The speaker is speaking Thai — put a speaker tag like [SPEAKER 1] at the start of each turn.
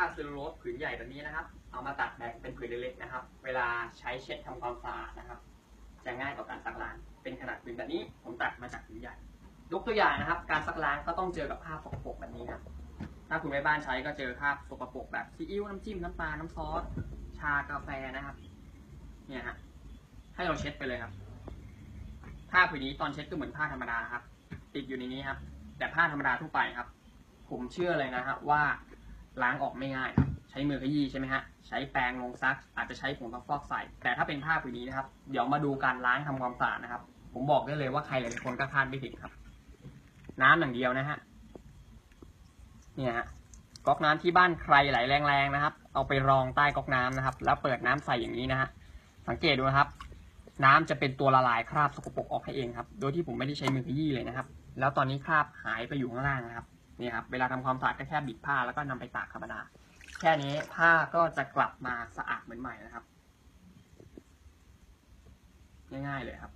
[SPEAKER 1] าเซลลูโลสผืนใหญ่แบบนี้นะครับ เอามาตัดแบ่งเป็นผืนเล็กๆนะครับ เวลาใช้เช็ดทำความสะอาดนะครับ จะง่ายต่อการซักล้าง เป็นขนาดผืนแบบนี้ผมตัดมาจากผืนใหญ่ ยกตัวอย่างนะครับ การซักล้างก็ต้องเจอกับผ้าสกปรกแบบนี้ครับถ้าคุณแม่บ้านใช้ก็เจอคราสกปรกแบบซีอิ๊วน้ำจิ้มน้ำปลา น้ำซอส ชากาแฟนะครับ เนี่ยฮะ ให้เราเช็ดไปเลยครับ ผ้าผืนนี้ตอนเช็ดก็เหมือนผ้าธรรมดาครับ ติดอยู่ในนี้ครับ แต่ผ้าธรรมดาทั่วไปครับ ผมเชื่อเลยนะครับว่า ล้างออกไม่ง่ายครับใช้มือขยี้ใช่ไหมฮะใช้แปรงลงซัก อาจจะใช้ผงซักฟอกใส่ แต่ถ้าเป็นผ้าผืนนี้นะครับ เดี๋ยวมาดูการล้างทำความสะอาดนะครับ ผมบอกได้เลยว่าใครหลายคนก็คาดไม่ถึงครับ น้ำอย่างเดียวนะฮะเนี่ยฮะก๊อกน้ำที่บ้านใครไหลแรงๆนะครับ เอาไปรองใต้ก๊อกน้ำนะครับ แล้วเปิดน้ำใส่อย่างนี้นะฮะสังเกตดูนะครับ น้ำจะเป็นตัวละลายคราบสกปรกออกให้เองครับ โดยที่ผมไม่ได้ใช้มือขยี้เลยนะครับ แล้วตอนนี้คราบหายไปอยู่ข้างล่างนะครับ นี่ครับ เวลาทำความสะอาดก็แค่บิดผ้าแล้วก็นำไปตากธรรมดา แค่นี้ผ้าก็จะกลับมาสะอาดเหมือนใหม่นะครับ ง่ายๆเลยครับ